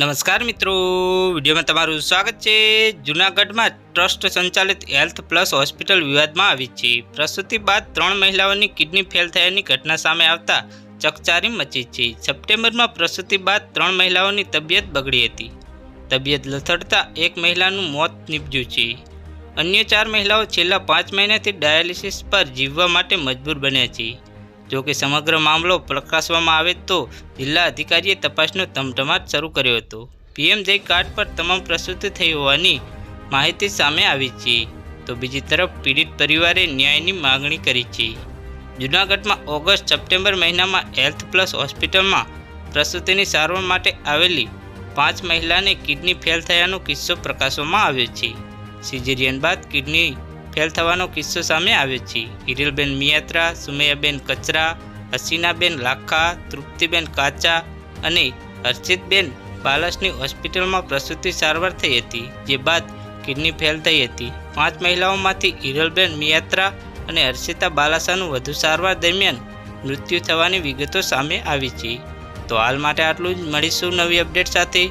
નમસ્કાર મિત્રો. વિડીયોમાં તમારું સ્વાગત છે. જૂનાગઢમાં ટ્રસ્ટ સંચાલિત હેલ્થ પ્લસ હોસ્પિટલ વિવાદમાં આવી છે. પ્રસૂતિ બાદ ત્રણ મહિલાઓની કિડની ફેલ થયાની ઘટના સામે આવતા ચકચારી મચી છે. સપ્ટેમ્બરમાં પ્રસૂતિ બાદ ત્રણ મહિલાઓની તબિયત બગડી હતી. તબિયત લથડતા એક મહિલાનું મોત નીપજ્યું છે. અન્ય ચાર મહિલાઓ છેલ્લા પાંચ મહિનાથી ડાયાલિસિસ પર જીવવા માટે મજબૂર બન્યા છે. જો કે સમગ્ર મામલો પ્રકાશવામાં આવે તો જિલ્લા અધિકારીએ તપાસનો ધમધમાટ શરૂ કર્યો હતો. પીએમ જય કાર્ડ પર તમામ પ્રસૂતિ થઈ હોવાની માહિતી સામે આવી છે. તો બીજી તરફ પીડિત પરિવારે ન્યાયની માગણી કરી છે. જૂનાગઢમાં ઓગસ્ટ સપ્ટેમ્બર મહિનામાં હેલ્થ પ્લસ હોસ્પિટલમાં પ્રસૂતિની સારવાર માટે આવેલી પાંચ મહિલાને કિડની ફેલ થયાનો કિસ્સો પ્રકાશવામાં આવ્યો છે. સિઝેરિયન બાદ કિડની ફેલ થવાનો કિસ્સો સામે આવ્યો છે. હિરલબેન મિયાત્રા, સુમૈયાબેન કચરા, હસીનાબેન લાખા, તૃપ્તિબેન કાચા અને હર્ષિતબેન બાલસની હોસ્પિટલમાં પ્રસૂતિ સારવાર થઈ હતી, જે બાદ કિડની ફેલ થઈ હતી. પાંચ મહિલાઓમાંથી હિરલબેન મિયાત્રા અને હર્ષિતા બાલાસાનું વધુ સારવાર દરમિયાન મૃત્યુ થવાની વિગતો સામે આવી છે. તો હાલ માટે આટલું જ. મળીશું નવી અપડેટ સાથે.